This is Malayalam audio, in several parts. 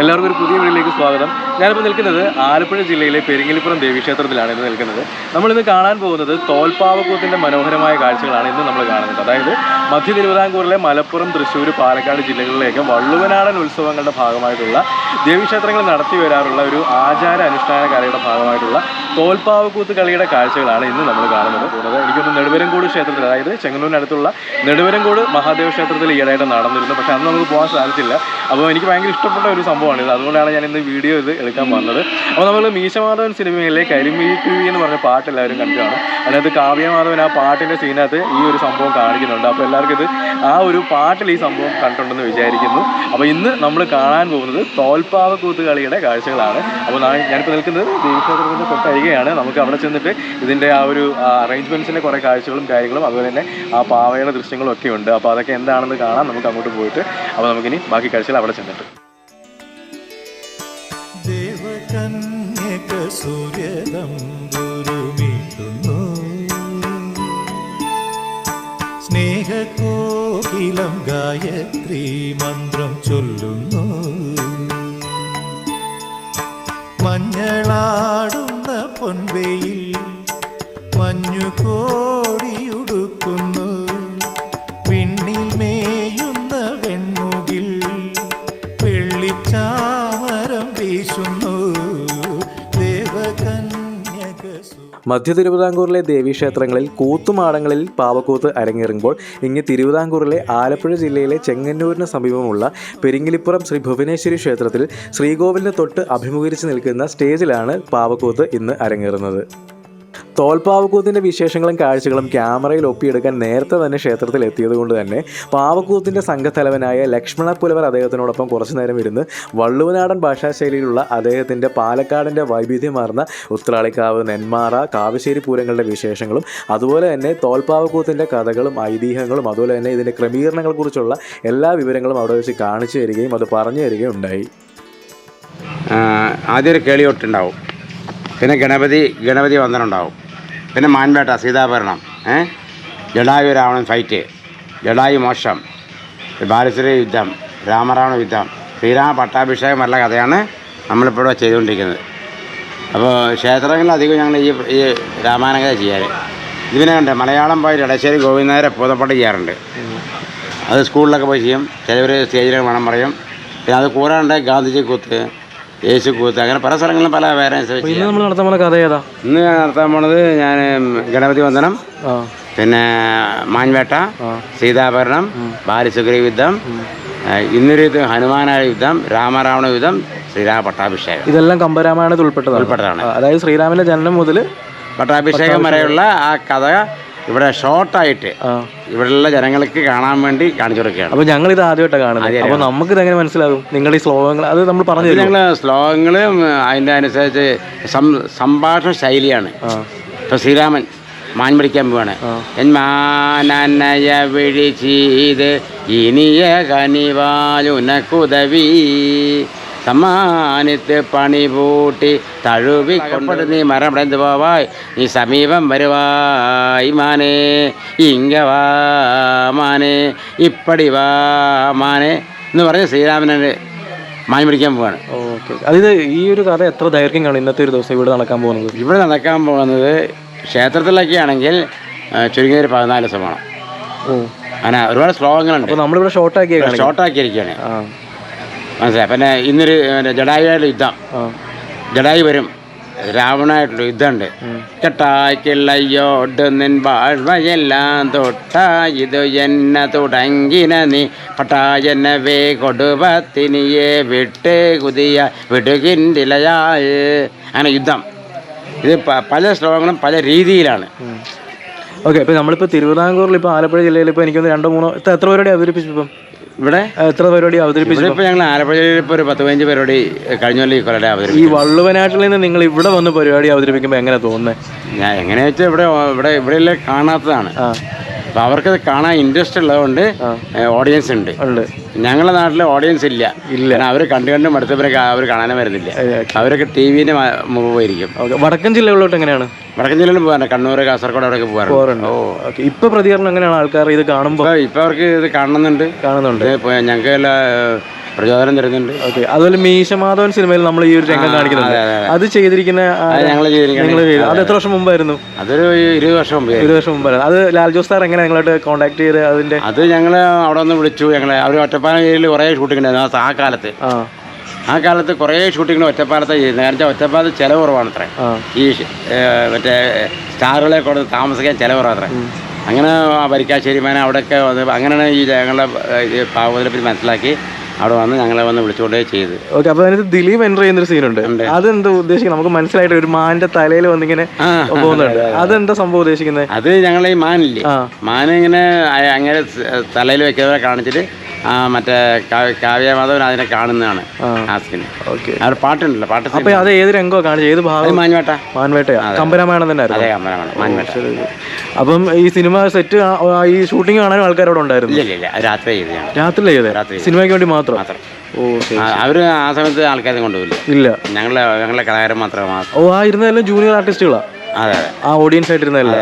എല്ലാവർക്കും ഒരു പുതിയ വീഡിയോയിലേക്ക് സ്വാഗതം. ഞാനിപ്പോൾ നിൽക്കുന്നത് ആലപ്പുഴ ജില്ലയിലെ പെരിങ്ങലിപ്പുറം ദേവീക്ഷേത്രത്തിലാണ് ഇന്ന് നിൽക്കുന്നത്. നമ്മളിന്ന് കാണാൻ പോകുന്നത് തോൽപ്പാവക്കൂത്തിന്റെ മനോഹരമായ കാഴ്ചകളാണ് ഇന്ന് നമ്മൾ കാണുന്നത്. അതായത് മധ്യ തിരുവിതാംകൂറിലെ മലപ്പുറം തൃശ്ശൂർ പാലക്കാട് ജില്ലകളിലേക്ക് വള്ളുവനാടൻ ഉത്സവങ്ങളുടെ ഭാഗമായിട്ടുള്ള ദേവീക്ഷേത്രങ്ങൾ നടത്തി വരാറുള്ള ഒരു ആചാര അനുഷ്ഠാന കലയുടെ ഭാഗമായിട്ടുള്ള തോൽപ്പാവക്കൂത്ത് കളിയുടെ കാഴ്ചകളാണ് ഇന്ന് നമ്മൾ കാണുന്നത്. കൂടാതെ എനിക്കൊന്ന് നെടുവരങ്കോട് ക്ഷേത്രത്തിൽ അതായത് ചെങ്ങന്നൂരിനടുത്തുള്ള നെടുവരങ്കോട് മഹാദേവ ക്ഷേത്രത്തിൽ ഈയിടെയായിട്ട് നടന്നിരുന്നു. പക്ഷേ അന്ന് നമുക്ക് പോകാൻ സാധിച്ചില്ല. അപ്പോൾ എനിക്ക് ഭയങ്കര ഇഷ്ടപ്പെട്ട ഒരു സംഭവമാണ് ഇത്. അതുകൊണ്ടാണ് ഞാൻ ഇന്ന് വീഡിയോ ഇത് എടുക്കാൻ വന്നത്. അപ്പോൾ നമ്മൾ മീശമാധവൻ സിനിമയിലെ കരിമീക്കുഴി എന്ന് പറഞ്ഞ പാട്ട് എല്ലാവരും കണ്ടതാണ് അതിനകത്ത് കാവ്യമാധവൻ ആ പാട്ടിന്റെ സീനകത്ത് ഈ ഒരു സംഭവം കാണിക്കുന്നുണ്ട്. അപ്പോൾ എല്ലാവർക്കും ഇത് ആ ഒരു പാട്ടിൽ ഈ സംഭവം കണ്ടിട്ടുണ്ടെന്ന് വിചാരിക്കുന്നു. അപ്പോൾ ഇന്ന് നമ്മൾ കാണാൻ പോകുന്നത് തോൽപ്പാവക്കൂത്ത് കളിയുടെ കാഴ്ചകളാണ്. അപ്പോൾ ഞാനിപ്പോൾ നിൽക്കുന്നത് ദേവീക്ഷേത്രത്തിന്റെ തൊട്ടരികെയാണ്. നമുക്ക് അവിടെ ചെന്നിട്ട് ഇതിന്റെ ആ ഒരു അറേഞ്ച്മെന്റ്സിന്റെ കുറേ കാഴ്ചകളും കാര്യങ്ങളും അതുപോലെ തന്നെ ആ പാവയുടെ ദൃശ്യങ്ങളും ഒക്കെ ഉണ്ട്. അപ്പോൾ അതൊക്കെ എന്താണെന്ന് കാണാം. നമുക്ക് അങ്ങോട്ട് പോയിട്ട് അപ്പോൾ നമുക്കിനി ബാക്കി കാഴ്ചകൾ അവിടെ ചെന്നിട്ട്. ദേവകന്യക സൂര്യതമ്പുരുമീട്ടുന്നു സ്നേഹകോകിലം ഗായത്രി മന്ത്രം ചൊല്ലുന്നു. മഞ്ഞളാടുന്ന പൊൻവെയിൽ മഞ്ഞുകോടിയുടുക്കുന്നു പിന്നിൽ മേയുന്ന വെണ്ണുകിൽ വെള്ളിച്ചാമരം മധ്യ തിരുവിതാംകൂറിലെ ദേവീക്ഷേത്രങ്ങളിൽ കൂത്തുമാടങ്ങളിൽ പാവക്കൂത്ത് അരങ്ങേറുമ്പോൾ ഇങ്ങ് തിരുവിതാംകൂറിലെ ആലപ്പുഴ ജില്ലയിലെ ചെങ്ങന്നൂരിന് സമീപമുള്ള പെരിങ്ങിലിപ്പുറം ശ്രീ ഭുവനേശ്വരി ക്ഷേത്രത്തിൽ ശ്രീകോവിലിന് തൊട്ട് അഭിമുഖീകരിച്ച് നിൽക്കുന്ന സ്റ്റേജിലാണ് പാവക്കൂത്ത് ഇന്ന് അരങ്ങേറുന്നത്. തോൽപ്പാവക്കൂത്തിന്റെ വിശേഷങ്ങളും കാഴ്ചകളും ക്യാമറയിൽ ഒപ്പിയെടുക്കാൻ നേരത്തെ തന്നെ ക്ഷേത്രത്തിൽ എത്തിയത് കൊണ്ട് തന്നെ പാവക്കൂത്തിന്റെ സംഘത്തലവനായ ലക്ഷ്മണ പുലവർ അദ്ദേഹത്തിനോടൊപ്പം കുറച്ചു നേരം ഇരുന്ന് വള്ളുവനാടൻ ഭാഷാശൈലിയിലുള്ള അദ്ദേഹത്തിന്റെ പാലക്കാടിന്റെ വൈവിധ്യമാർന്ന ഉത്രാളിക്കാവ് നെന്മാറ കാവശ്ശേരി പൂരങ്ങളുടെ വിശേഷങ്ങളും അതുപോലെ തന്നെ തോൽപ്പാവക്കൂത്തിന്റെ കഥകളും ഐതിഹ്യങ്ങളും അതുപോലെ തന്നെ ഇതിന്റെ ക്രമീകരണങ്ങളെക്കുറിച്ചുള്ള എല്ലാ വിവരങ്ങളും അവിടെ വെച്ച് കാണിച്ചു തരികയും അത് പറഞ്ഞു തരികയും ഉണ്ടായി ആദ്യം ഒരു കേളിയൊട്ടുണ്ടാവും പിന്നെ ഗണപതി ഗണപതി വന്ദനം ഉണ്ടാവും. പിന്നെ മാൻപേട്ട സീതാഭരണം ജഡായു രാവണൻ ഫൈറ്റ് ജഡായു മോശം ബാലശ്രീ യുദ്ധം രാമരാവണ യുദ്ധം ശ്രീരാമ പട്ടാഭിഷേകം വല്ല കഥയാണ് നമ്മളിപ്പോൾ ഇവിടെ ചെയ്തുകൊണ്ടിരിക്കുന്നത്. അപ്പോൾ ക്ഷേത്രങ്ങളിൽ അധികം ഞങ്ങൾ ഈ ഈ രാമായണ കഥ ചെയ്യാറ്. ഇതിനെ കണ്ട് മലയാളം പോയി ഇടശ്ശേരി ഗോവിന്ദരെ പൂതപ്പാട്ട് ചെയ്യാറുണ്ട്. അത് സ്കൂളിലൊക്കെ പോയി ചെയ്യും. ചിലവർ സ്റ്റേജിലൊക്കെ വേണം പറയും. പിന്നെ അത് കൂടാണ്ട് ഗാന്ധിജി കൂത്ത് യേശു കൂത്ത്. അങ്ങനെ പല സ്ഥലങ്ങളിലും പല പേരൻസ് ഇന്ന് നമ്മൾ നടത്താൻ പോകുന്ന കഥ ഏതാ? ഇന്ന് ഞാൻ നടത്താൻ പോണത് ഞാൻ ഗണപതി വന്ദനം പിന്നെ മാൻവേട്ട. സീതാഭരണം ബാലസുഗ്രീ യുദ്ധം ഇന്നൊരു യുദ്ധം ഹനുമാനായ യുദ്ധം രാമരാവണ യുദ്ധം ശ്രീരാമ പട്ടാഭിഷേകം ഇതെല്ലാം കമ്പരാമായണത്തിൽ ഉൾപ്പെട്ടതാണ്. ഉൾപ്പെട്ടതാണ്. അതായത് ശ്രീരാമന്റെ ജനനം മുതൽ പട്ടാഭിഷേകം. വരെയുള്ള ആ കഥ ഇവിടെ ഷോർട്ടായിട്ട് ഇവിടെയുള്ള ജനങ്ങൾക്ക് കാണാൻ വേണ്ടി കാണിച്ചു കൊടുക്കുകയാണ് അപ്പൊ ഞങ്ങൾ ഇത് ആദ്യമായിട്ടാണ് കാണുന്നത്. അപ്പോൾ അപ്പൊ നമുക്ക് ഇത് എങ്ങനെ മനസ്സിലാകും? നിങ്ങൾ ഈ ശ്ലോകങ്ങൾ അത് നമ്മൾ പറഞ്ഞു ഞങ്ങൾ ശ്ലോകങ്ങളും അതിന്റെ അനുസരിച്ച് സംഭാഷണ ശൈലിയാണ്. ഇപ്പൊ ശ്രീരാമൻ മാൻ പിടിക്കാൻ പോവാണ്. മാനന്നയ വിഴിച്ചീത് ഇനിയ കനിവാലുനക്കുതവി സമ്മാനിത്ത് പണി പൂട്ടി തഴുവി കൊണ്ട് നീ മരമടந்து പോവായ്. നീ സമീപം വരുവായ് മാനേ. ഇങ്ങ വാ മാനേ. ഇപ്പടി വാ മാനേ എന്ന് പറഞ്ഞ് ശ്രീരാമനെ മായി പിടിക്കാൻ പോവാണ്. ഓക്കെ. അതായത് ഈ ഒരു കഥ എത്ര ദൈർഘ്യം കാണും ഇന്നത്തെ ഒരു ദിവസം ഇവിടെ നടക്കാൻ പോകുന്നത്? ഇവിടെ നടക്കാൻ പോകുന്നത് ക്ഷേത്രത്തിലൊക്കെ ആണെങ്കിൽ ചുരുങ്ങിയ ഒരു പതിനാല് ദിവസമാണ് ഓ. അങ്ങനെ ഒരുപാട് ശ്ലോകങ്ങളുണ്ട്. നമ്മളിവിടെ ഷോർട്ടാക്കി ഷോർട്ടാക്കിയിരിക്കുകയാണ് ആ. മനസ്സിലായി. പിന്നെ ഇന്നൊരു ജഡായുമായിട്ട് യുദ്ധം. ജഡായു വരും. രാവണായിട്ടുള്ള യുദ്ധമുണ്ട്. കെട്ടായ്ക്കുള്ളയോട് നിൻ വാഴ്വയെല്ലാം ഇത് എന്നെ തുടങ്ങിന നീ. പട്ടായനവേ കൊടുപത്തിനിയെ വിട്ട് കുതിയ വിടുകിന്റിലയായ് അങ്ങനെ യുദ്ധം. ഇത് പല ശ്ലോകങ്ങളും പല രീതിയിലാണ്. ഓക്കെ ഇപ്പൊ നമ്മളിപ്പോൾ തിരുവിതാംകൂറിൽ ഇപ്പൊ ആലപ്പുഴ ജില്ലയിൽ ഇപ്പൊ എനിക്കൊന്ന് രണ്ടോ മൂന്നോ എത്ര പേരോടെ അവതരിപ്പിച്ചു ഇപ്പം? ഇവിടെ? എത്ര പരിപാടി അവതരിപ്പിച്ചു? ഇപ്പൊ ഇപ്പോൾ ഞങ്ങൾ ആലപ്പുഴയിൽ ഇപ്പൊ ഒരു പത്ത് പതിനഞ്ച് പരിപാടി കഴിഞ്ഞ കൊല്ലം ഈ കൊല്ലം ഈ വള്ളുവനാട്ടിൽ നിന്ന് നിങ്ങൾ ഇവിടെ വന്ന് പരിപാടി അവതരിപ്പിക്കുമ്പോ എങ്ങനെ തോന്നുന്നത് ഞാൻ എങ്ങനെയാ വെച്ചാൽ ഇവിടെ ഇവിടെ ഇവിടെയല്ലേ കാണാത്തതാണ്. അപ്പോൾ അവർക്കത് കാണാൻ ഇൻട്രസ്റ്റ് ഉള്ളതുകൊണ്ട് ഓഡിയൻസ് ഉണ്ട്. ഞങ്ങളുടെ നാട്ടിൽ ഓഡിയൻസ് ഇല്ല. ഇല്ല. അവർ കണ്ടു കണ്ട് മടുത്തവരെ അവർ കാണാനും വരുന്നില്ല. അവരൊക്കെ ടി വിന്റെ മുമ്പ് പോയിരിക്കും. വടക്കൻ ജില്ലകളിലോട്ട് എങ്ങനെയാണ്? വടക്കൻ ജില്ലയിൽ പോകാറുണ്ട് കണ്ണൂർ കാസർഗോഡ് അവിടെ പോകാറുണ്ട് ഓ. ഇപ്പൊ പ്രതികരണം എങ്ങനെയാണ്? ആൾക്കാർ ഇത് കാണുമ്പോൾ ഇപ്പോൾ അവർക്ക് ഇത് കാണുന്നുണ്ട്. കാണുന്നുണ്ട്. ഞങ്ങൾക്ക് എല്ലാ പ്രചോദനം തരുന്നുണ്ട്. ഓക്കെ. അതുപോലെ മീശമാധവൻ സിനിമയിൽ നമ്മൾ ഈ ഒരു രംഗം കാണിക്കുന്നുണ്ട്. അതെ, ചെയ്തിരിക്കുന്ന അത് ഞങ്ങൾ അത് എത്ര വർഷം മുമ്പായിരുന്നു? അതൊരു ഇരുപത് വർഷം മുമ്പ് ഇരുപത് വർഷം മുമ്പായിരുന്നു അത് ലാൽ ജോസ് സാർ എങ്ങനെ ഞങ്ങളായിട്ട് കോൺടാക്ട് ചെയ്ത് അതിന്റെ അത് ഞങ്ങൾ അവിടെ നിന്ന് വിളിച്ചു. ഞങ്ങളെ അവർ ഒറ്റപ്പാലം ഏരിയയിൽ കുറേ ഷൂട്ടിംഗ് ഉണ്ടായിരുന്നു. ആ കാലത്ത്. ആ. കാലത്ത് കുറേ ഷൂട്ടിങ്ങിന് ഒറ്റപ്പാലത്തെ ചെയ്യുന്നത് കാരണം വെച്ചാൽ ഒറ്റപ്പാലത്ത് ചിലവ് കുറവാണ് അത്ര ഈ മറ്റേ സ്റ്റാറുകളെ കൊണ്ട് താമസിക്കാൻ ചിലവ് കുറവാണ് അത്ര അങ്ങനെ ആ വരിക്കാശ്ശേരി മേന അവിടെയൊക്കെ വന്ന് അങ്ങനെയാണ് ഈ ഞങ്ങളുടെ പാവത്തിനെ പറ്റി മനസ്സിലാക്കി. അവിടെ വന്ന് ഞങ്ങളെ വന്ന് വിളിച്ചുകൊണ്ടേ ചെയ്ത്. ഓക്കെ അപ്പൊ അതിനകത്ത് ദിലീപ് എന്റർ ചെയ്യുന്നൊരു സീനുണ്ട് അതെന്താ ഉദ്ദേശിക്കുന്നത്? നമുക്ക് മനസ്സിലായിട്ട് ഒരു മാന്റെ തലയിൽ വന്നിങ്ങനെ പോകുന്നുണ്ട്. അതെന്താ സംഭവം ഉദ്ദേശിക്കുന്നത്? അത് ഞങ്ങളെ ഈ മാനില്ലേ? മാനിങ്ങനെ അങ്ങനെ തലയിൽ വെക്കാതെ കാണിച്ചിട്ട് മറ്റേ കാവ്യ കാവ്യമാധവൻ അതിനെ കാണുന്നതാണ് ഓക്കെ. അവിടെ പാട്ടുണ്ടല്ലോ പാട്ട്. അപ്പൊ അത് ഏത് രംഗോ കാണിച്ചു ഏത് ഭാഗം? മാൻവേട്ട. മാൻവേട്ട കമ്പരാമായണം തന്നെ അതെ കമ്പരാമായണം മാൻവേട്ട. അപ്പം ഈ സിനിമ സെറ്റ് ഈ ഷൂട്ടിംഗ് കാണാനും അവിടെ ഉണ്ടായിരുന്നു? ഇല്ല ഇല്ല രാത്രി ചെയ്ത് ഞങ്ങൾ രാത്രിയിലേ ചെയ്തേ രാത്രി സിനിമയ്ക്ക് വേണ്ടി മാത്രം? മാത്രം. അവർ ആ സമയത്ത് ആൾക്കാരെ കൊണ്ടുപോയില്ല. ഇല്ല. ഞങ്ങളെ ഞങ്ങളെ കലാകാരൻ മാത്രം മാത്രം. ഓ ആ ഇരുന്നതെല്ലാം ജൂനിയർ ആർട്ടിസ്റ്റുകളാ അതെ ആ ഓഡിയൻസ് ആയിട്ടിരുന്നല്ലേ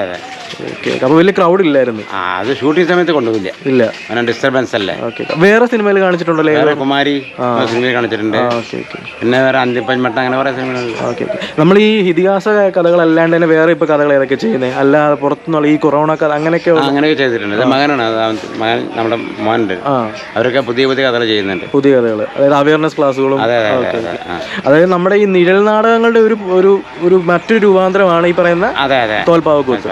ഓക്കെ അപ്പോൾ വലിയ ക്രൗഡ് ഇല്ലായിരുന്നു. ആ അത് ഷൂട്ടിംഗ് സമയത്ത് കൊണ്ടുപോയില്ല ഇല്ല. അങ്ങനെ ഡിസ്റ്റർബൻസ് അല്ലേ? ഓക്കെ വേറെ സിനിമയിൽ കാണിച്ചിട്ടുണ്ടല്ലോ വേറെ കുമാരി സിനിമയിൽ കാണിച്ചിട്ടുണ്ട്. പിന്നെ വേറെ അന്തിപ്പൻമട്ട അങ്ങനെ കുറേ സിനിമകൾ ഓക്കെ നമ്മൾ ഈ ഇതിഹാസ കഥകൾ അല്ലാണ്ട് തന്നെ വേറെ ഇപ്പൊ കഥകൾ ഏതൊക്കെ ചെയ്യുന്നത് അല്ലാതെ പുറത്തുനിന്നുള്ള ഈ കൊറോണ കഥ അങ്ങനെയൊക്കെ അങ്ങനെയൊക്കെ ചെയ്തിട്ടുണ്ട്. മകനാണ്. മകൻ നമ്മുടെ മോനുണ്ട്. അവരൊക്കെ പുതിയ പുതിയ കഥകൾ ചെയ്യുന്നുണ്ട്. പുതിയ കഥകൾ അതായത് അവയർനെസ് ക്ലാസ്സുകളും. അതായത് നമ്മുടെ ഈ നിഴൽ നാടകങ്ങളുടെ ഒരു ഒരു മറ്റൊരു രൂപാന്തരമാണ് ഈ പറയുന്ന തോൽപ്പാവക്കൂത്ത്.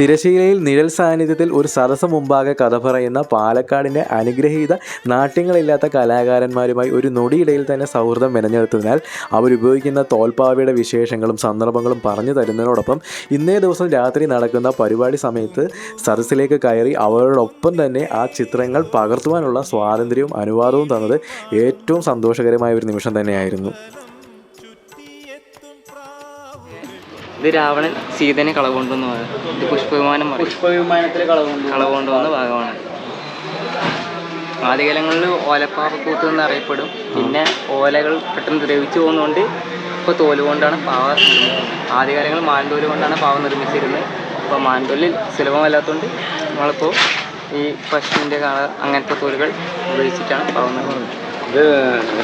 തിരശീലയിൽ നിഴൽ സാന്നിധ്യത്തിൽ ഒരു സദസ്സ് മുമ്പാകെ കഥ പറയുന്ന പാലക്കാടിന്റെ അനുഗ്രഹീത നാട്യങ്ങളില്ലാത്ത കലാകാരന്മാരുമായി ഒരു നൊടിയിടയിൽ തന്നെ സൗഹൃദം മെനഞ്ഞെടുത്തതിനാൽ അവരുപയോഗിക്കുന്ന തോൽപ്പാവയുടെ വിശേഷങ്ങളും സന്ദർഭങ്ങളും പറഞ്ഞു തരുന്നതിനോടൊപ്പം ഇന്നേ ദിവസം രാത്രി നടക്കുന്ന പരിപാടി സമയത്ത് സദസ്സിലേക്ക് കയറി അവരോടൊപ്പം തന്നെ ആ ചിത്രങ്ങൾ പകർത്തുവാനുള്ള സ്വാതന്ത്ര്യവും അനുവാദവും തന്നത് ഏറ്റവും സന്തോഷകരമായ ഒരു നിമിഷം തന്നെയായിരുന്നു. ഇത് രാവണൻ സീതനെ കളവ് കൊണ്ടുവന്ന ഭാഗം. ഇത് പുഷ്പവിമാനം പുഷ്പവിമാനത്തിലെ കള കളവ് കളവ് കൊണ്ടുവന്ന ഭാഗമാണ്. ആദ്യകാലങ്ങളിൽ ഓലപ്പാവക്കൂത്ത് എന്ന് അറിയപ്പെടും പിന്നെ ഓലകൾ പെട്ടെന്ന് ദ്രവിച്ചു പോകുന്നതുകൊണ്ട് ഇപ്പോൾ തോൽ കൊണ്ടാണ് പാവ നിർമ്മിക്കുന്നത്. ആദ്യകാലങ്ങളിൽ മാൻതോൽ കൊണ്ടാണ് പാവ നിർമ്മിച്ചിരുന്നത്. അപ്പോൾ മാൻതോലിൽ സുലഭമല്ലാത്തതുകൊണ്ട് നമ്മളിപ്പോൾ ഈ പശുവിന്റെ കാള അങ്ങനത്തെ തോലുകൾ ഉപയോഗിച്ചിട്ടാണ് പാവ നിർമ്മിക്കുന്നത്. ഇത്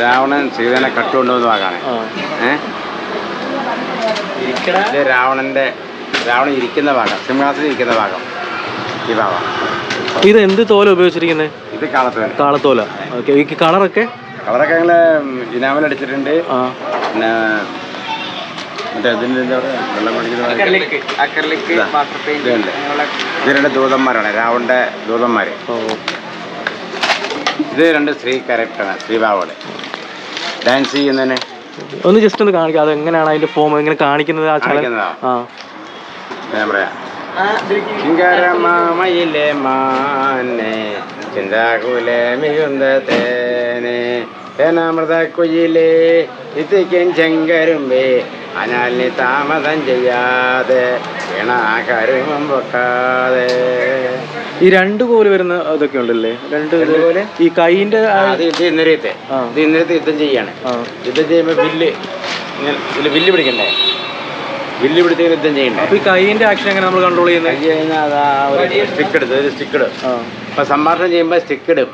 രാവണൻ സീതനെ കട്ടുകൊണ്ടുവന്ന ഭാഗമാണ്. ഏ? ഇത് രാവണന്റെ രാവണൻ ഇരിക്കുന്ന ഭാഗം സിംഹാസനം ഇരിക്കുന്ന ഭാഗം. ഈ ഭാഗം. ഇത് എന്ത് തോല ഉപയോഗിച്ചിരിക്കുന്നത് ഇത് കാളത്തോല. കാളത്തോല. ഓക്കെ ഈ കളറൊക്കെ? കളറൊക്കെ ഞങ്ങൾ ഇനാമൽ അടിച്ചിട്ടുണ്ട്. പിന്നെ മറ്റേ ഇതിന്റെ വെള്ളം ഇതാ. രണ്ട് ദൂതന്മാരാണ് രാവണന്റെ ദൂതന്മാർ ഓ. ഇത് രണ്ട് സ്ത്രീ ക്യാരക്ടറാണ് സ്ത്രീഭാവോട് ഡാൻസ് ചെയ്യുന്നതിന് ഒന്ന് ജസ്റ്റ് ഒന്ന് കാണിക്കാം അത് എങ്ങനെയാണ് അതിന്റെ ഫോം എങ്ങനെ കാണിക്കുന്നത് ആ ചാനൽ കാണിക്കുന്നതാ? ആ. ഞാൻ പറയാം. മാനെ ചിന്താകുലെ മികുന്ന തേനെ തേനാമൃത കുയിലേ ഇത്തിക്കൻ ചെങ്കരുമ്പേ അനാലിനി താമസം ചെയ്യാതെ വീണാകരുമം പൊക്കാതെ. ഈ രണ്ട് കോൽ വരുന്ന ഇതൊക്കെ ഉണ്ടല്ലേ? രണ്ട് കോൽ? ഈ കൈയിന്റെ ഇന്നലത്തെ അത് ഇത് ഇന്നരത്തെ യുദ്ധം ചെയ്യാണ്. യുദ്ധം ചെയ്യുമ്പോ ബില്ല് ഇങ്ങനെ ബില്ല് പിടിക്കണ്ടേ? ബില്ല് പിടിച്ച് യുദ്ധം ചെയ്യണ്ടേ? അപ്പൊ ഈ കൈയിന്റെ ആക്ഷൻ എങ്ങനെ നമ്മൾ കൺട്രോൾ ചെയ്യുന്നത് കഴിഞ്ഞാൽ ഒരു സ്റ്റിക്ക് എടുത്ത് ഒരു സ്റ്റിക്ക് ഇടും. ആ. അപ്പൊ സംഭാഷണം ചെയ്യുമ്പോ സ്റ്റിക്ക് ഇടും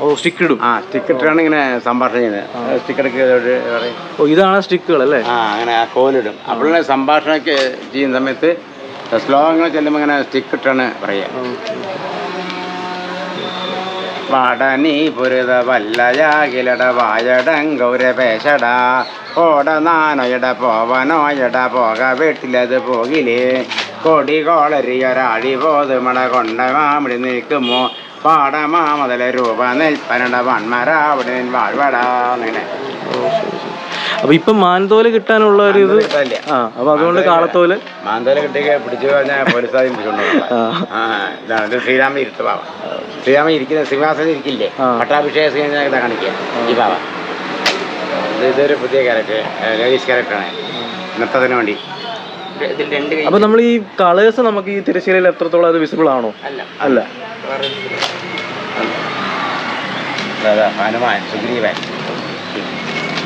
ഓ സ്റ്റിക്ക് ഇടും. ആ സ്റ്റിക്ക് ഇട്ടാണ് ഇങ്ങനെ സംഭാഷണം ചെയ്യുന്നത് സ്റ്റിക്ക് എടുക്കുക ഓ ഇതാണ് സ്റ്റിക്കുകൾ അല്ലേ ആ അങ്ങനെ ആ കോലിടും അപ്പോഴാണ് സംഭാഷണമൊക്കെ ചെയ്യുന്ന സമയത്ത് ശ്ലോകങ്ങൾ ചെല്ലുമ്പോൾ ഇങ്ങനെ സ്റ്റിക്കിട്ടാണ് പറയുക. പടനീ പുരുത വല്ലയാകിലട വായടം ഗൗരവേശട ഓട നാനോയട പോവനോയട പോക വീട്ടിലത് പോകിലേ. കൊടി കോളരിയൊരാഴി പോതുമട കൊണ്ട മാമിടി നിൽക്കുമോ? പാടമാ മുതല രൂപ നെൽപ്പനട വൺമരാവിടെ വാഴ്വട അങ്ങനെ. അപ്പൊ ഇപ്പൊ മാൻതോൽ കിട്ടാനുള്ള ഒരു ഇത്. ആ അപ്പൊ അതുകൊണ്ട് കാളത്തോൽ? മാന്തോല കിട്ടിയ പിടിച്ചു കഴിഞ്ഞാൽ പോലീസാദ്യം പിടിച്ചോണ്ട് ആ. ആ ഇതാണ്. ഇത് ശ്രീരാമ ഇരുത്ത പാവ. ശ്രീരാമ ഇരിക്കുന്ന സിംഹാസനം ഇരിക്കില്ലേ. പട്ടാഭിഷേക കാണിക്കുക ഈ ഇത് ഇതൊരു പുതിയ ക്യാരക്ടർ ലേഡീസ് ക്യാരക്ടറാണ് നൃത്തത്തിന് വേണ്ടി. അപ്പൊ നമ്മൾ ഈ കളേഴ്സ് നമുക്ക് ഈ തിരശ്ശീലയിൽ എത്രത്തോളം അത് വിസിബിൾ ആണോ? അല്ല. ഹനുമാൻ സുഗ്രീവൻ.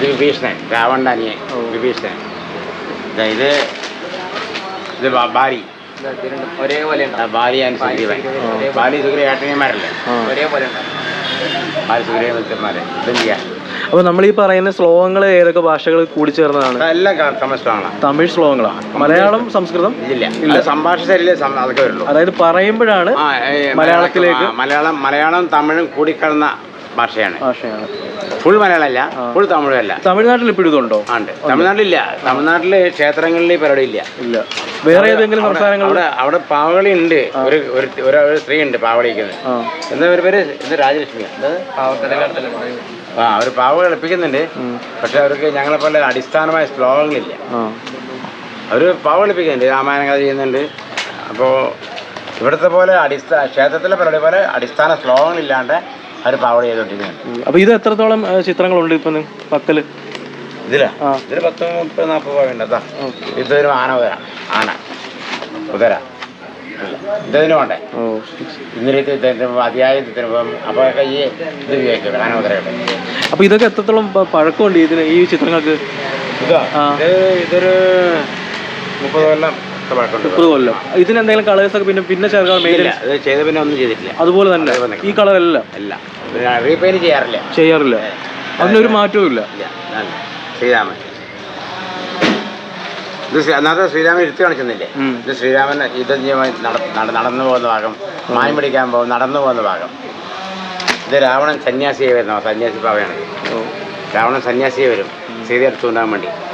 വിഭീഷണൻ രാവണന്റെ അനിയൻ വിഭീഷണൻ. ഇത് ഇത് ബാ- ബാലി. ഇതാ ഇത് രണ്ടും ഒരേപോലെ ബാലി ആൻഡ് സുഗ്രീവൻ. ബാലി സുഗ്രീവൻ ഏട്ടനിയന്മാരല്ലേ? ഒരേപോലെ ബാലി ആര് സൂര്യമിത്രന്മാരെ ഇതും അപ്പോൾ നമ്മൾ ഈ പറയുന്ന ശ്ലോകങ്ങൾ ഏതൊക്കെ ഭാഷകൾ കൂടിച്ചേർന്നതാണ്? എല്ലാം കമസ്റ്റമാണ് തമിഴ് ശ്ലോകങ്ങളാണ്. മലയാളം സംസ്കൃതം? ഇല്ല. ഇല്ല സംഭാഷണ ശൈലിയിലെ അതൊക്കെ വരുള്ളൂ. അതായത് പറയുമ്പോഴാണ് മലയാളത്തിലേക്ക് മലയാളം മലയാളം തമിഴും കൂടിക്കടന്ന ഭാഷയാണ്. ഭാഷയാണ്. ഫുൾ മലയാളമല്ല ഫുൾ തമിഴല്ല. തമിഴ്നാട്ടിൽ ഇപ്പോൾ ഇതുണ്ടോ? ഉണ്ട്. തമിഴ്നാട്ടിലില്ല. തമിഴ്നാട്ടിലെ ക്ഷേത്രങ്ങളിൽ ഈ പരിപാടി ഇല്ല. ഇല്ല വേറെ ഏതെങ്കിലും സംസ്ഥാനങ്ങൾ? അവിടെ പാവകളി ഉണ്ട്. ഒരു ഒരു ഒരു ഒരു സ്ത്രീ ഉണ്ട് പാവളിക്കുന്നത്. എന്താ ഒരു പേര്? ഇത് രാജലക്ഷ്മി. ആ അവർ പാവ കളിപ്പിക്കുന്നുണ്ട്. പക്ഷെ അവർക്ക് ഞങ്ങളെ പോലെ അടിസ്ഥാനമായ ശ്ലോകങ്ങളില്ല. ആ. അവർ പാവ കളിപ്പിക്കുന്നുണ്ട്. രാമായണ കഥ ചെയ്യുന്നുണ്ട്. അപ്പോൾ ഇവിടുത്തെ പോലെ അടിസ്ഥാന ക്ഷേത്രത്തിലെ പരിപാടി പോലെ അടിസ്ഥാന ശ്ലോകങ്ങളില്ലാണ്ട് അവർ പാവട ചെയ്തോണ്ടിരിക്കുന്നത്. അപ്പൊ ഇത് എത്രത്തോളം ചിത്രങ്ങളുണ്ട് ഇപ്പൊ പക്കൽ? ഇതിലാ. ഇതിൽ പത്ത് മുപ്പത് നാൽപ്പത് രൂപ ഇതൊരു ആന കുതിര ആന. കുതിര ഇതതിന് വേണ്ടേ. ഓ ഇന്നലെ അതിയായ അപ്പോൾ ഈ ഇത് ഉപയോഗിക്കും. ആന കുതിരയുടെ അപ്പൊ ഇതൊക്കെ എത്രത്തോളം പഴക്കമുണ്ട് ഇതിന് ഈ ചിത്രങ്ങൾക്ക്? ഇതോ ആ. ഇത് ഇതൊരു മുപ്പത് കൊല്ലം. പഴക്കമുണ്ട് മുപ്പത് കൊല്ലം ഇതിന് എന്തെങ്കിലും കളേഴ്സ് ഒക്കെ പിന്നെ പിന്നെ ചേർക്കാൻ ഇത് ചെയ്ത പിന്നെ ഒന്നും ചെയ്തിട്ടില്ല. അതുപോലെ തന്നെ ഈ കളർ അല്ല. റീപെയിന്റ് ചെയ്യാറില്ല. ചെയ്യാറില്ല. അതിനൊരു മാറ്റവും ഇല്ല. ഇല്ല. നല്ല ശ്രീരാമൻ. ഇത് ശ്രീ- അന്നത്തെ ശ്രീരാമൻ ഇരുത്തി കാണിക്കുന്നില്ലേ? ഉം. ഇത് ശ്രീരാമൻ യുദ്ധം നട- നട- നടന്നു പോകുന്ന ഭാഗം മായം പിടിക്കാൻ പോകും നടന്നു പോകുന്ന ഭാഗം. ഇത് രാവണൻ സന്യാസിയെ വരുന്ന സന്യാസി പാവയാണ്. ഓ. രാവണൻ സന്യാസിയെ വരും. സീത എടുത്തുകൊണ്ടാൻ വേണ്ടി. അതാണ്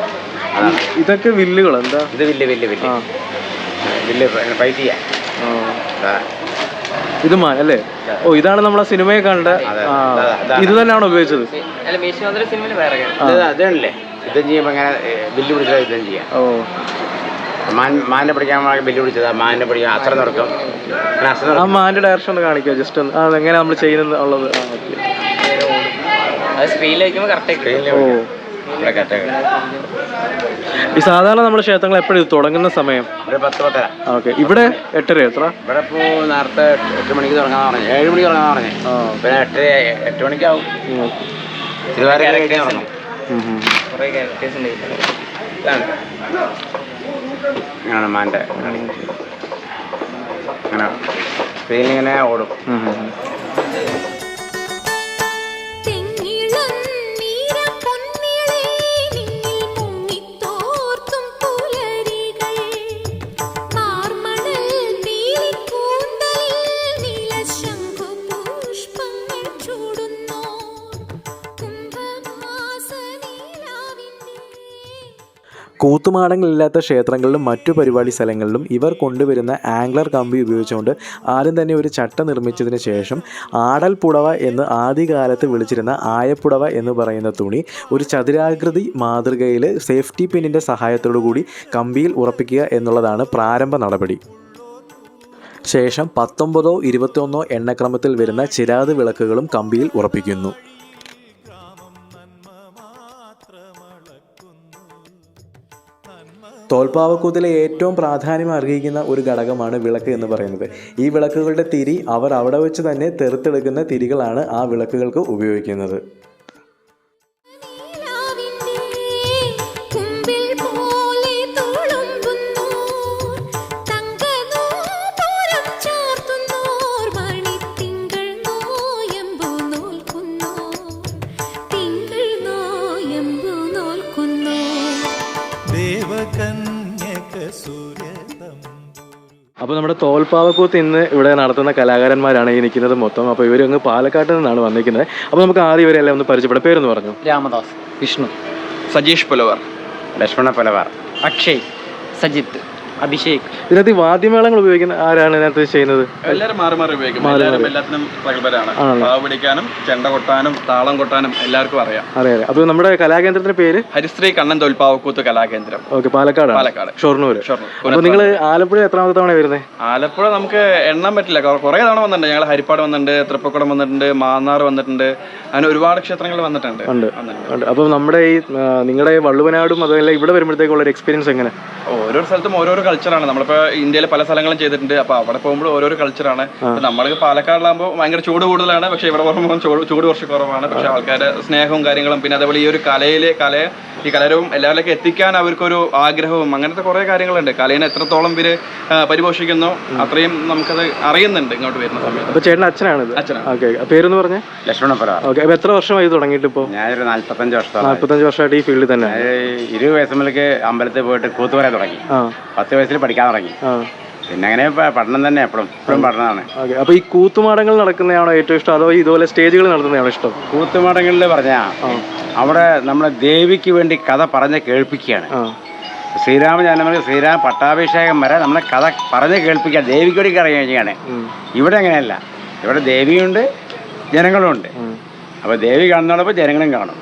ഇതൊക്കെ വില്ലുകൾ എന്താ? ഇത് വില്ല് വില്ല് വില്ല്. വില്ല് ഫൈറ്റ് ചെയ്യാൻ. ഇത് അല്ലേ? ഓ ഇതാണ് നമ്മളെ സിനിമയെ കണ്ട അതെ. അതെ. ഇത് തന്നെയാണ് ഉപയോഗിച്ചത്? അതല്ലേ യുദ്ധം ചെയ്യുമ്പോൾ അങ്ങനെ ഏ, വില്ല് പിടിച്ചാൽ യുദ്ധം ചെയ്യാം. ഓ. മാൻ മാനിനെ പിടിക്കാൻ ബില്ല് പിടിച്ചതാ. മാനിനെ പിടിക്കാൻ അസ്ത്രം നടക്കും ആ ഡയറക്ഷൻ ഒന്ന് കാണിക്കുക ജസ്റ്റ് ഒന്ന്. എങ്ങനെ നമ്മൾ ചെയ്യുന്നത് ഉള്ളത്. അത് സ്ക്രീനിൽ വയ്ക്കുമ്പോൾ കറക്റ്റ് ഓ. കറ്റകൾ ഈ സാധാരണ നമ്മുടെ ക്ഷേത്രങ്ങൾ എപ്പോഴും തുടങ്ങുന്ന സമയം? ഒരു പത്ത് പത്തര. ഓക്കെ. ഇവിടെ എട്ടര എത്ര? ഇവിടെ ഇപ്പോൾ നേരത്തെ എട്ട് മണിക്ക് തുടങ്ങാൻ പറഞ്ഞു. ഏഴ് മണിക്ക് തുടങ്ങാൻ പറഞ്ഞു. പിന്നെ എട്ടര എട്ട് മണിക്കാവും. തുടങ്ങും. കുറേ ക്യാരക്ടേഴ്സ് ഉണ്ട് ഇതാണ്. മാന്റെ അങ്ങനെ ഇങ്ങനെ ഓടും. കൂത്തുമാടങ്ങളില്ലാത്ത ക്ഷേത്രങ്ങളിലും മറ്റു പരിപാടി സ്ഥലങ്ങളിലും ഇവർ കൊണ്ടുവരുന്ന ആംഗ്ലർ കമ്പി ഉപയോഗിച്ചുകൊണ്ട് ആദ്യം തന്നെ ഒരു ചട്ട നിർമ്മിച്ചതിന് ശേഷം ആടൽ പുടവ എന്ന് ആദ്യകാലത്ത് വിളിച്ചിരുന്ന ആയപ്പുടവ എന്ന് പറയുന്ന തുണി ഒരു ചതുരാകൃതി മാതൃകയിൽ സേഫ്റ്റി പിന്നിന്റെ സഹായത്തോടു കൂടി കമ്പിയിൽ ഉറപ്പിക്കുക എന്നുള്ളതാണ് പ്രാരംഭ നടപടി. ശേഷം പത്തൊമ്പതോ ഇരുപത്തൊന്നോ എണ്ണക്രമത്തിൽ വരുന്ന ചിരാത് വിളക്കുകളും കമ്പിയിൽ ഉറപ്പിക്കുന്നു. തോൽപ്പാവക്കൂത്തിലെ ഏറ്റവും പ്രാധാന്യം അർഹിക്കുന്ന ഒരു ഘടകമാണ് വിളക്ക് എന്ന് പറയുന്നത്. ഈ വിളക്കുകളുടെ തിരി അവർ അവിടെ വെച്ച് തന്നെ തെറുത്തെടുക്കുന്ന തിരികളാണ് ആ വിളക്കുകൾക്ക് ഉപയോഗിക്കുന്നത്. അപ്പോൾ നമ്മുടെ തോൽപ്പാവക്കൂത്ത് ഇന്ന് ഇവിടെ നടത്തുന്ന കലാകാരന്മാരാണ് ഈ നിൽക്കുന്നത് മൊത്തം. അപ്പോൾ ഇവർ അങ്ങ് പാലക്കാട്ട് നിന്നാണ് വന്നിരിക്കുന്നത്. അപ്പോൾ നമുക്ക് ആദ്യം ഇവരെല്ലാം ഒന്ന് പരിചയപ്പെടാം. പേരെന്ന് പറഞ്ഞു. രാമദാസ് വിഷ്ണു സജീഷ് പുലവർ ലക്ഷ്മണ പുലവർ അക്ഷയ് സജിത്ത്. അഭിഷേക്. ഇതിനകത്ത് ഈ വാദ്യമേളങ്ങൾ ഉപയോഗിക്കുന്ന ആരാണ് ഇതിനകത്ത് ചെയ്യുന്നത്? എല്ലാവരും മാറി മാറി ഉപയോഗിക്കും. എല്ലാവരും എല്ലാത്തിനും പ്രഗത്ഭരാണ്. പാവ് പിടിക്കാനും ചെണ്ട കൊട്ടാനും താളം കൊട്ടാനും എല്ലാവർക്കും അറിയാം. അതെ അതെ അപ്പോൾ നമ്മുടെ കലാകേന്ദ്രത്തിന്റെ പേര്? ഹരിശ്രീ കണ്ണൻ തോൽപ്പാവക്കൂത്ത് കലാകേന്ദ്രം. ഓക്കെ പാലക്കാട് പാലക്കാട്. ഷൊർണൂർ. ഷൊർണൂർ. അപ്പോൾ നിങ്ങൾ ആലപ്പുഴ എത്രാമത്തെ തവണ വരുന്നത് ആലപ്പുഴ നമുക്ക് എണ്ണാൻ പറ്റില്ല. കുറെ തവണ വന്നിട്ടുണ്ട്. ഞങ്ങൾ ഹരിപ്പാട് വന്നിട്ടുണ്ട് തൃപ്പക്കുളം വന്നിട്ടുണ്ട് മാന്നാർ വന്നിട്ടുണ്ട്. അങ്ങനെ ഒരുപാട് ക്ഷേത്രങ്ങൾ വന്നിട്ടുണ്ട്. ഉണ്ട്. വന്നിട്ടുണ്ട്. അപ്പോൾ നമ്മുടെ ഈ നിങ്ങളുടെ വള്ളുവനാടും അതെല്ലാം ഇവിടെ വരുമ്പോഴത്തേക്കുള്ള ഒരു എക്സ്പീരിയൻസ് എങ്ങനെ? ഓരോ സ്ഥലത്തും ഓരോരോ കൾച്ചറാണ് നമ്മളിപ്പോൾ ഇന്ത്യയിലെ പല സ്ഥലങ്ങളും ചെയ്തിട്ടുണ്ട്. അപ്പോൾ അവിടെ പോകുമ്പോൾ ഓരോരോ കൾച്ചറാണ് നമ്മൾ പാലക്കാടിലാകുമ്പോൾ ഭയങ്കര ചൂട് കൂടുതലാണ്. പക്ഷേ ഇവിടെ പറയുമ്പോൾ ചൂട് ചൂട് കുറച്ച് കുറവാണ് പക്ഷേ ആൾക്കാരുടെ സ്നേഹവും കാര്യങ്ങളും പിന്നെ അതേപോലെ ഈ ഒരു കലയിലെ കല ഈ കലരവും എല്ലാവരിലേക്ക് എത്തിക്കാൻ അവർക്കൊരു ആഗ്രഹവും അങ്ങനത്തെ കുറേ കാര്യങ്ങളുണ്ട്. കലയെ എത്രത്തോളം പേര് പരിപോഷിക്കുന്നു അത്രയും നമുക്കത് അറിയുന്നുണ്ട് ഇങ്ങോട്ട് വരുന്ന സമയത്ത്. അപ്പോൾ ചേട്ടൻ അച്ഛനാണ്. ഓക്കെ. പേരെന്ന് പറഞ്ഞു? ലക്ഷ്മണപ്പുറ ഓക്കെ. അപ്പോൾ എത്ര വർഷമായി തുടങ്ങിയിട്ട് ഇപ്പോൾ ഞാനൊരു നാല്പത്തഞ്ച് വർഷം നാല്പത്തഞ്ച് വർഷമായിട്ട് ഈ ഫീൽഡിൽ തന്നെ. ഇരുപത് വയസ്സുമ്പോഴേക്ക് അമ്പലത്തിൽ പോയിട്ട് കൂത്തുവരെ തുടങ്ങി. പത്ത് വയസ്സിൽ പഠിക്കാൻ തുടങ്ങി. പിന്നെ അങ്ങനെ പഠനം തന്നെ എപ്പോഴും എപ്പോഴും പഠനമാണ്. അപ്പൊ ഈ കൂത്തുമാടങ്ങൾ നടക്കുന്നതാണോ ഏറ്റവും ഇഷ്ടം? അതോ ഇതുപോലെ സ്റ്റേജുകൾ നടത്തുന്നതാണോ ഇഷ്ടം? കൂത്തുമാടങ്ങളിൽ പറഞ്ഞാ അവിടെ നമ്മളെ ദേവിക്ക് വേണ്ടി കഥ പറഞ്ഞ് കേൾപ്പിക്കുകയാണ്. ശ്രീരാമ ജനമക്ക് ശ്രീരാമ പട്ടാഭിഷേകം വരെ നമ്മളെ കഥ പറഞ്ഞ് കേൾപ്പിക്കുക ദേവിക്ക് വേണ്ടി കഴിഞ്ഞാണ് ഇവിടെ അങ്ങനെയല്ല. ഇവിടെ ദേവിയുണ്ട് ജനങ്ങളും ഉണ്ട് അപ്പോൾ ദേവി കാണുന്നതോടൊപ്പം ജനങ്ങളും കാണും.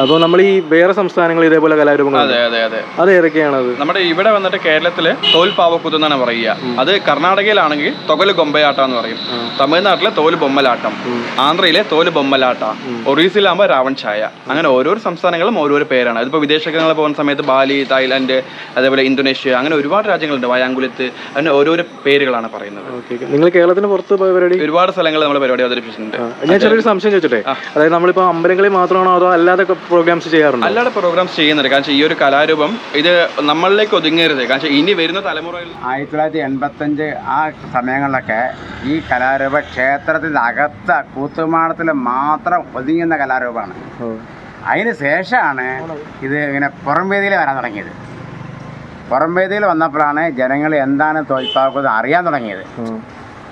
അപ്പോൾ നമ്മൾ ഈ വേറെ സംസ്ഥാനങ്ങൾ ഇതേപോലെ കലാരൂപങ്ങൾ അതെ അതെ അതെ. അത് ഏതൊക്കെയാണത്? നമ്മുടെ ഇവിടെ വന്നിട്ട് കേരളത്തിൽ തോൽ പാവക്കൂത്ത് എന്നാണ് പറയുക. അത് കർണാടകയിലാണെങ്കിൽ തൊകൽ ഗൊമ്പയാട്ടം എന്ന് പറയും. തമിഴ്നാട്ടിലെ തോൽ ബൊമ്മലാട്ടം. ആന്ധ്രയിലെ തോൽ ബൊമ്മലാട്ട. ഒറീസയിലാകുമ്പോൾ രാവൺ ചായ അങ്ങനെ ഓരോരോ സംസ്ഥാനങ്ങളും ഓരോരോ പേരാണ്. അതിപ്പോൾ വിദേശങ്ങൾ പോകുന്ന സമയത്ത് ബാലി തായ്ലാന്റ് അതേപോലെ ഇന്തോനേഷ്യ അങ്ങനെ ഒരുപാട് രാജ്യങ്ങളുണ്ട്. വയാങ്കുലത്ത് അങ്ങനെ ഓരോരോ പേരുകളാണ് പറയുന്നത്. നിങ്ങൾ കേരളത്തിന് പുറത്ത് പോയ പരിപാടി? ഒരുപാട് സ്ഥലങ്ങൾ നമ്മൾ പരിപാടി അവതരിപ്പിച്ചിട്ടുണ്ട്. ഞാൻ ചെറിയൊരു സംശയം ചോദിച്ചോട്ടെ? അതായത് നമ്മളിപ്പോൾ അമ്പലങ്ങളിൽ മാത്രമാണോ അതോ അല്ലാതെ പ്രോഗ്രാംസ് ചെയ്യാറുണ്ട്? അല്ലാതെ പ്രോഗ്രാംസ് ചെയ്യുന്നുണ്ട് കാരണം ഈ ഒരു കലാരൂപം ഇത് നമ്മളിലേക്ക് ഒതുങ്ങരുത്. കാരണം ഇനി വരുന്ന തലമുറയിൽ ആയിരത്തി തൊള്ളായിരത്തി എൺപത്തഞ്ച് ആ സമയങ്ങളിലൊക്കെ ഈ കലാരൂപ ക്ഷേത്രത്തിന്റെ അകത്ത കൂത്തുമാടത്തിൽ മാത്രം ഒതുങ്ങുന്ന കലാരൂപമാണ്. അതിന് ശേഷമാണ് ഇത് ഇങ്ങനെ പുറം വേദിയിൽ വരാൻ തുടങ്ങിയത്. പുറം വേദിയിൽ വന്നപ്പോഴാണ് ജനങ്ങൾ എന്താണ് തോൽപ്പാക്കുന്നത് അറിയാൻ തുടങ്ങിയത്.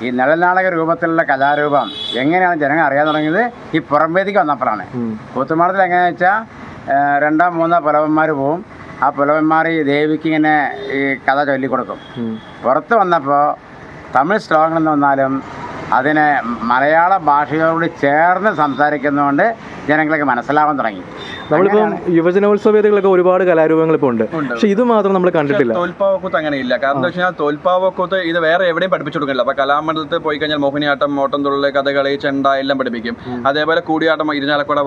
ഈ നിഴൽനാടക രൂപത്തിലുള്ള കലാരൂപം എങ്ങനെയാണ് ജനങ്ങൾ അറിയാൻ തുടങ്ങിയത്? ഈ പുറം വേദിക്ക് വന്നപ്പോഴാണ്. കൂത്തുമാടത്തിൽ എങ്ങനെയാണെന്ന് വെച്ചാൽ രണ്ടോ മൂന്നോ പുലവന്മാർ പോവും. ആ പുലവന്മാർ ഈ ദേവിക്ക് ഇങ്ങനെ ഈ കഥ ചൊല്ലിക്കൊടുക്കും. പുറത്ത് വന്നപ്പോൾ തമിഴ് ശ്ലോകങ്ങൾ എന്ന് വന്നാലും അതിനെ മലയാള ഭാഷയോട് ചേർന്ന് സംസാരിക്കുന്നതുകൊണ്ട് ജനങ്ങൾക്ക് മനസ്സിലാവാൻ തുടങ്ങി. നമ്മളിപ്പം യുവജനോത്സവ വേദികളൊക്കെ ഒരുപാട് കലാരൂപങ്ങൾ ഇപ്പോൾ ഉണ്ട് പക്ഷെ ഇത് മാത്രം നമ്മൾ കണ്ടിട്ടില്ല. തോൽപ്പാവക്കൂത്ത് അങ്ങനെയില്ല. കാരണം എന്താ വെച്ചാൽ തോൽപ്പാവക്കൂത്ത് ഇത് വേറെ എവിടെയും പഠിപ്പിച്ചു കൊടുക്കില്ല അപ്പൊ കലാമണ്ഡലത്തിൽ പോയി കഴിഞ്ഞാൽ മോഹിനിയാട്ടം ഓട്ടംതുള്ളൽ കഥകളി ചെണ്ട എല്ലാം പഠിപ്പിക്കും. അതേപോലെ കൂടിയാട്ടം ഇരിഞ്ഞാലക്കുട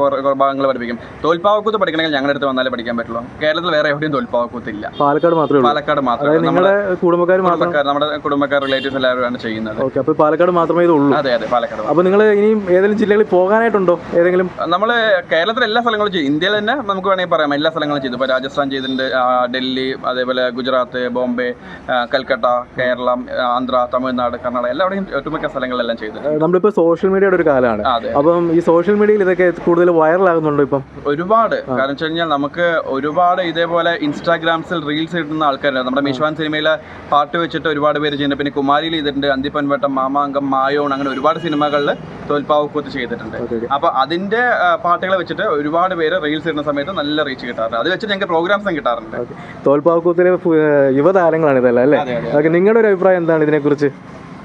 ഭാഗങ്ങൾ പഠിപ്പിക്കും. തോൽപ്പാവക്കൂത്ത് പഠിക്കണമെങ്കിൽ ഞങ്ങളുടെ അടുത്ത് വന്നാലേ പഠിക്കാൻ പറ്റുള്ളൂ. കേരളത്തിൽ വേറെ എവിടെയും തോൽപ്പാവക്കൂത്ത് ഇല്ല. പാലക്കാട് മാത്രമേ പാലക്കാട് മാത്രമേ നമ്മുടെ കുടുംബക്കാർ മാത്രം നമ്മുടെ കുടുംബക്കാർ റിലേറ്റീവ്സ് എല്ലാവരും ചെയ്യുന്നത്. ഓക്കെ അപ്പോൾ പാലക്കാട് മാത്രമേ ഇത് ഉള്ളൂ. അതെ അതെ പാലക്കാട് അപ്പോൾ നിങ്ങൾ ഇനിയും ഏതെങ്കിലും ജില്ലകളിൽ പോകാനായിട്ടുണ്ടോ? ഏതെങ്കിലും നമ്മൾ കേരളത്തിലെ എല്ലാ സ്ഥലങ്ങളും ചെയ്യും. ഇന്ത്യയിൽ തന്നെ നമുക്ക് വേണമെങ്കിൽ പറയാം. എല്ലാ സ്ഥലങ്ങളും ചെയ്തു. ഇപ്പോൾ രാജസ്ഥാൻ ചെയ്തിട്ടുണ്ട് ഡൽഹി അതേപോലെ ഗുജറാത്ത് ബോംബെ കൽക്കട്ട കേരളം ആന്ധ്ര തമിഴ്നാട് കർണാടക എല്ലാവിടെയും ഒട്ടുമിക്ക സ്ഥലങ്ങളിലെല്ലാം ചെയ്തിട്ടുണ്ട്. നമ്മളിപ്പോൾ സോഷ്യൽ മീഡിയയുടെ ഒരു കാലമാണ്. അപ്പം ഈ സോഷ്യൽ മീഡിയയിൽ ഇതൊക്കെ കൂടുതൽ വൈറലാകുന്നുണ്ടോ ഇപ്പം? ഒരുപാട്. കാരണം വെച്ച് കഴിഞ്ഞാൽ നമുക്ക് ഒരുപാട് ഇതേപോലെ ഇൻസ്റ്റാഗ്രാംസിൽ റീൽസ് ഇടുന്ന ആൾക്കാരുണ്ട്. നമ്മുടെ മിഷ്വാൻ സിനിമയിലെ പാട്ട് വെച്ചിട്ട് ഒരുപാട് പേര് ചെയ്യുന്നുണ്ട്. പിന്നെ കുമാരിയിൽ ചെയ്തിട്ടുണ്ട് അന്തിപ്പൻവട്ടം മാമാങ്കം മായോൺ അങ്ങനെ ഒരുപാട് സിനിമകളിൽ തോൽപ്പാവക്കൂത്ത് ചെയ്തിട്ടുണ്ട്. അപ്പോൾ അതിന്റെ പാട്ടുകളെ വെച്ചിട്ട് ഒരുപാട് പേര് റീൽസ് ഇടുന്ന സമയത്ത് നല്ല റീച്ച് കിട്ടാറുണ്ട്. അത് വെച്ച് ഞങ്ങൾക്ക് പ്രോഗ്രാംസും കിട്ടാറുണ്ട് തോൽപ്പാവക്കൂത്തിലെ യുവതാരങ്ങളാണ് ഇതെല്ലാം അല്ലേ. ഓക്കെ നിങ്ങളുടെ ഒരു അഭിപ്രായം എന്താണ് ഇതിനെക്കുറിച്ച്?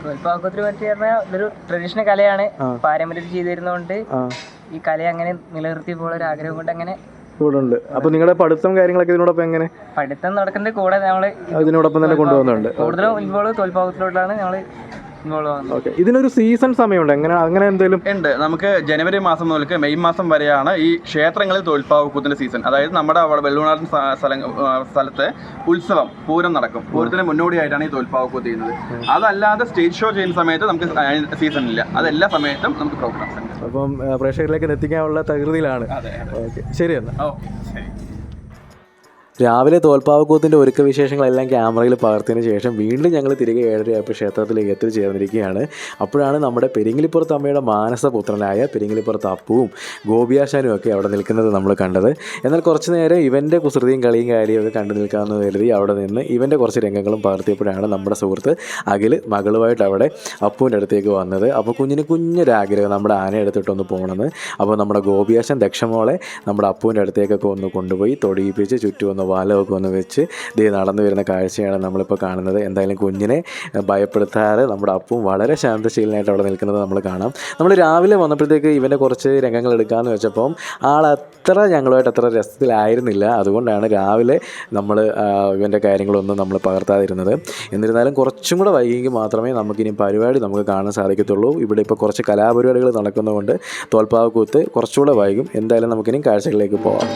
തോൽപ്പാക്കത്തിനെ പറ്റി പറഞ്ഞാൽ ഇതൊരു ട്രഡീഷണൽ കലയാണ്. പാരമ്പര്യം പാരമ്പര്യത്തിൽ ചെയ്തു വരുന്നതുകൊണ്ട് ആ. ഈ കലയെ അങ്ങനെ നിലനിർത്തി പോകുന്ന ഒരു ആഗ്രഹം കൊണ്ട് അങ്ങനെ ഇവിടെ ഉണ്ട്. അപ്പോൾ നിങ്ങളുടെ പഠിത്തം കാര്യങ്ങളൊക്കെ ഇതിനോടൊപ്പം എങ്ങനെ? പഠിത്തം നടക്കുന്നതിന്റെ കൂടെ നമ്മൾ ഇതിനോടൊപ്പം തന്നെ കൊണ്ടുപോകുന്നുണ്ട്. കൂടുതലും ഞങ്ങൾ ഇൻവോൾവ് ആവുന്നത് ഓക്കെ. ഇതിനൊരു സീസൺ സമയമുണ്ട്. എങ്ങനെ അങ്ങനെ എന്തെങ്കിലും ഉണ്ട്. നമുക്ക് ജനുവരി മാസം മുതൽ മെയ് മാസം വരെയാണ് ഈ ക്ഷേത്രങ്ങളിൽ തൊഴിൽപ്പാവക്കൂത്തിന്റെ സീസൺ. അതായത് നമ്മുടെ അവിടെ വെള്ളുനാടൻ സ്ഥ- സ്ഥലത്ത് ഉത്സവം പൂരം നടക്കും. പൂരത്തിന് മുന്നോടിയായിട്ടാണ് ഈ തൊഴിൽപ്പാവക്കൂത്ത് ചെയ്യുന്നത്. അതല്ലാതെ സ്റ്റേജ് ഷോ ചെയ്യുന്ന സമയത്ത് നമുക്ക് സീസൺ ഇല്ല അതെല്ലാ സമയത്തും നമുക്ക് പ്രോഗ്രാംസ് ഉണ്ട്. അപ്പം പ്രേക്ഷകരിലേക്ക് എത്തിക്കാനുള്ള തകൃതിയിലാണ്. ഓക്കെ. ശരി എന്നാൽ ഓക്കെ. ശരി. രാവിലെ തോൽപ്പാവക്കൂത്തിന്റെ ഒരുക്ക വിശേഷങ്ങളെല്ലാം ക്യാമറയിൽ പകർത്തിയതിന് ശേഷം വീണ്ടും ഞങ്ങൾ തിരികെ ഏഴരയായപ്പോൾ ക്ഷേത്രത്തിലേക്ക് എത്തിച്ചേർന്നിരിക്കുകയാണ് അപ്പോഴാണ് നമ്മുടെ പെരിങ്ങിലിപ്പുറത്ത് അമ്മയുടെ മാനസപുത്രനായ പെരിങ്ങിലിപ്പുറത്ത് അപ്പുവും ഗോപിയാശാനും ഒക്കെ അവിടെ നിൽക്കുന്നത് നമ്മൾ കണ്ടത്. എന്നാൽ കുറച്ച് നേരം ഇവന്റെ കുസൃതിയും കളിയും കാര്യവും ഒക്കെ കണ്ടു നിൽക്കാമെന്ന് കരുതി അവിടെ നിന്ന് ഇവന്റെ കുറച്ച് രംഗങ്ങളും പകർത്തിയപ്പോഴാണ് നമ്മുടെ സുഹൃത്ത് അഖിൽ മകളുമായിട്ട് അവിടെ അപ്പുവിന്റെ അടുത്തേക്ക് വന്നത്. അപ്പോൾ കുഞ്ഞിന് കുഞ്ഞൊരാഗ്രഹം നമ്മുടെ ആന എടുത്തിട്ടൊന്ന് പോകണമെന്ന്. അപ്പോൾ നമ്മുടെ ഗോപിയാശൻ ദക്ഷമോളെ നമ്മുടെ അപ്പുവിന്റെ അടുത്തേക്കൊക്കെ ഒന്ന് കൊണ്ടുപോയി തൊടിയിപ്പിച്ച് ചുറ്റും ഒന്ന് വാലമൊക്കെ ഒന്ന് വെച്ച് ദേ നടന്നു വരുന്ന കാഴ്ചയാണ് നമ്മളിപ്പോൾ കാണുന്നത്. എന്തായാലും കുഞ്ഞിനെ ഭയപ്പെടുത്താതെ നമ്മുടെ അപ്പും വളരെ ശാന്തശീലനായിട്ട് അവിടെ നിൽക്കുന്നത് നമ്മൾ കാണാം. നമ്മൾ രാവിലെ വന്നപ്പോഴത്തേക്ക് ഇവന്റെ കുറച്ച് രംഗങ്ങൾ എടുക്കാമെന്ന് വെച്ചപ്പോൾ ആൾ അത്ര ഞങ്ങളുമായിട്ട് അത്ര രസത്തിലായിരുന്നില്ല. അതുകൊണ്ടാണ് രാവിലെ നമ്മൾ ഇവന്റെ കാര്യങ്ങളൊന്നും നമ്മൾ പകർത്താതിരുന്നത്. എന്നിരുന്നാലും കുറച്ചും കൂടെ വൈകിയെങ്കിൽ മാത്രമേ നമുക്കിനി പരിപാടി നമുക്ക് കാണാൻ സാധിക്കത്തുള്ളൂ. ഇവിടെ ഇപ്പോൾ കുറച്ച് കലാപരിപാടികൾ നടക്കുന്നതുകൊണ്ട് തോൽപ്പാവക്കൂത്ത് കുറച്ചുകൂടെ വൈകും. എന്തായാലും നമുക്കിനി കാഴ്ചകളിലേക്ക് പോവാം.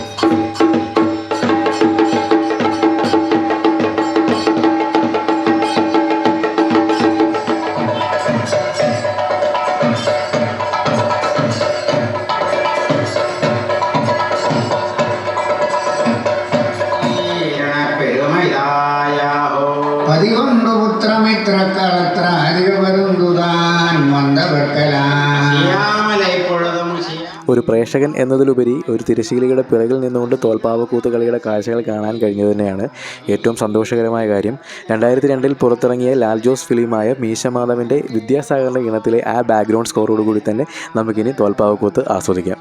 പ്രേക്ഷകൻ എന്നതിലുപരി ഒരു തിരശ്ശീലയുടെ പിറകിൽ നിന്നുകൊണ്ട് തോൽപ്പാവക്കൂത്ത് കളിയുടെ കാഴ്ചകൾ കാണാൻ കഴിഞ്ഞത് തന്നെയാണ് ഏറ്റവും സന്തോഷകരമായ കാര്യം. രണ്ടായിരത്തി രണ്ടിൽ പുറത്തിറങ്ങിയ ലാൽ ജോസ് ഫിലിമായ മീശമാധവന്റെ വിദ്യാസാഗറിന്റെ ഇനത്തിലെ ആ ബാക്ക്ഗ്രൗണ്ട് സ്കോറോടുകൂടി തന്നെ നമുക്കിനി തോൽപ്പാവക്കൂത്ത് ആസ്വദിക്കാം.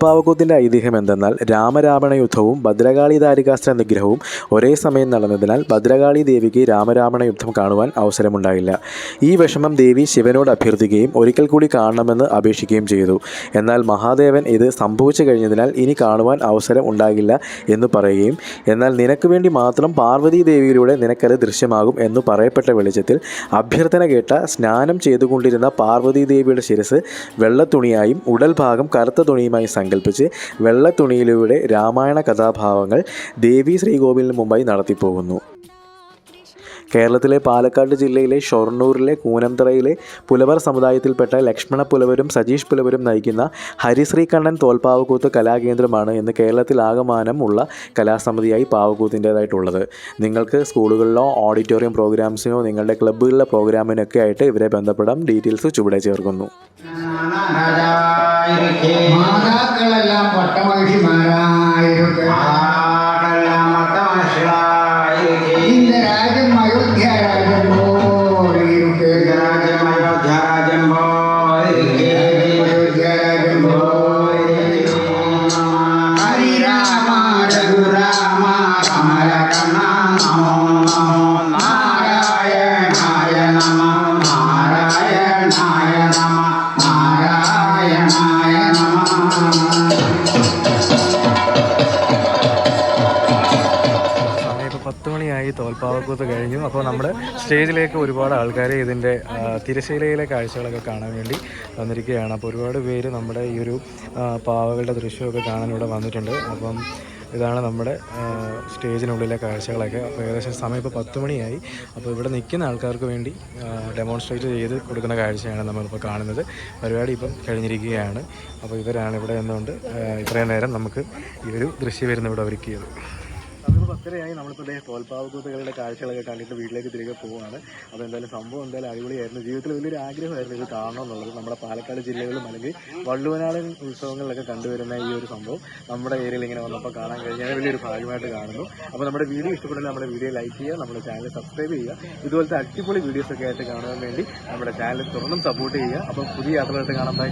തോൽപ്പാവക്കൂത്തിന്റെ ഐതിഹ്യം എന്തെന്നാൽ രാമരാവണ യുദ്ധവും ഭദ്രകാളി ദാരികാസ്ത്ര നിഗ്രഹവും ഒരേ സമയം നടന്നതിനാൽ ഭദ്രകാളി ദേവിക്ക് രാമരാവണ യുദ്ധം കാണുവാൻ അവസരമുണ്ടായില്ല. ഈ വിഷമം ദേവി ശിവനോട് അഭ്യർത്ഥിക്കുകയും ഒരിക്കൽ കൂടി കാണണമെന്ന് അപേക്ഷിക്കുകയും ചെയ്തു. എന്നാൽ മഹാദേവൻ ഇത് സംഭവിച്ചു കഴിഞ്ഞതിനാൽ ഇനി കാണുവാൻ അവസരം ഉണ്ടാകില്ല എന്ന് പറയുകയും എന്നാൽ നിനക്ക് വേണ്ടി മാത്രം പാർവതി ദേവിയിലൂടെ നിനക്കത് ദൃശ്യമാകും എന്ന് പറയപ്പെട്ട വെളിച്ചത്തിൽ അഭ്യർത്ഥന കേട്ട സ്നാനം ചെയ്തുകൊണ്ടിരുന്ന പാർവതി ദേവിയുടെ ശിരസ് വെള്ളത്തുണിയായും ഉടൽ ഭാഗം കറുത്ത തുണിയുമായി സങ്കല്പിച്ച് വെള്ളത്തുണിയിലൂടെ രാമായണ കഥാഭാവങ്ങൾ ദേവി ശ്രീകോവിലിന് മുമ്പായി നടത്തിപ്പോകുന്നു. കേരളത്തിലെ പാലക്കാട് ജില്ലയിലെ ഷൊർണൂരിലെ കൂനംതറയിലെ പുലവർ സമുദായത്തിൽപ്പെട്ട ലക്ഷ്മണ പുലവരും സജീഷ് പുലവരും നയിക്കുന്ന ഹരിശ്രീ കണ്ണൻ തോൽപ്പാവക്കൂത്ത് കലാകേന്ദ്രമാണ് ഇന്ന് കേരളത്തിലാകമാനം ഉള്ള കലാസമിതിയായി പാവക്കൂത്തിന്റേതായിട്ടുള്ളത്. നിങ്ങൾക്ക് സ്കൂളുകളിലോ ഓഡിറ്റോറിയം പ്രോഗ്രാംസിനോ നിങ്ങളുടെ ക്ലബ്ബുകളിലെ പ്രോഗ്രാമിനൊക്കെ ആയിട്ട് ഇവരെ ബന്ധപ്പെടാം. ഡീറ്റെയിൽസ് ചുവടെ ചേർക്കുന്നു. സ്റ്റേജിലേക്ക് ഒരുപാട് ആൾക്കാർ ഇതിന്റെ തിരശ്ശീലയിലെ കാഴ്ചകളൊക്കെ കാണാൻ വേണ്ടി വന്നിരിക്കുകയാണ്. അപ്പോൾ ഒരുപാട് പേര് നമ്മുടെ ഈ ഒരു പാവകളുടെ ദൃശ്യമൊക്കെ കാണാൻ ഇവിടെ വന്നിട്ടുണ്ട്. അപ്പം ഇതാണ് നമ്മുടെ സ്റ്റേജിനുള്ളിലെ കാഴ്ചകളൊക്കെ. അപ്പോൾ ഏകദേശം സമയം ഇപ്പോൾ പത്ത് മണിയായി അപ്പോൾ ഇവിടെ നിൽക്കുന്ന ആൾക്കാർക്ക് വേണ്ടി ഡെമോൺസ്ട്രേറ്റ് ചെയ്ത് കൊടുക്കുന്ന കാഴ്ചയാണ് നമ്മളിപ്പോൾ കാണുന്നത്. പരിപാടി ഇപ്പം കഴിഞ്ഞിരിക്കുകയാണ്. അപ്പോൾ ഇവരാണ് ഇവിടെ നിന്നുകൊണ്ട് ഇത്രയും നേരം നമുക്ക് ഈ ഒരു ദൃശ്യവിരുന്ന് ഇവിടെ ഒരുക്കിയത്. പത്തരയായി നമ്മളിപ്പോൾ ഇതേ തോൽപ്പാവക്കൂത്തുകളുടെ കാഴ്ചകളൊക്കെ കണ്ടിട്ട് വീട്ടിലേക്ക് തിരികെ പോവുകയാണ് അപ്പോൾ എന്തായാലും സംഭവം എന്തായാലും അടിപൊളിയായിരുന്നു. ജീവിതത്തിൽ വലിയൊരു ആഗ്രഹമായിരുന്നു ഇത് കാണണം എന്നുള്ളത്. നമ്മുടെ പാലക്കാട് ജില്ലകളിലും അല്ലെങ്കിൽ വള്ളുവനാടൻ ഉത്സവങ്ങളിലൊക്കെ കണ്ടുവരുന്ന ഈ ഒരു സംഭവം നമ്മുടെ ഏരിയയിൽ ഇങ്ങനെ വന്നപ്പോൾ കാണാൻ കഴിഞ്ഞാൽ വലിയൊരു ഭാഗ്യമായിട്ട് കാണുന്നു. അപ്പോൾ നമ്മുടെ വീഡിയോ ഇഷ്ടപ്പെടുന്ന നമ്മുടെ വീഡിയോ ലൈക്ക് ചെയ്യുക നമ്മുടെ ചാനൽ സബ്സ്ക്രൈബ് ചെയ്യുക. ഇതുപോലത്തെ അടിപൊളി വീഡിയോസൊക്കെ ആയിട്ട് കാണാൻ വേണ്ടി നമ്മുടെ ചാനൽ തുറന്നും സപ്പോർട്ട് ചെയ്യുക. അപ്പോൾ പുതിയ യാത്രകളായിട്ട് കാണാൻ ബൈ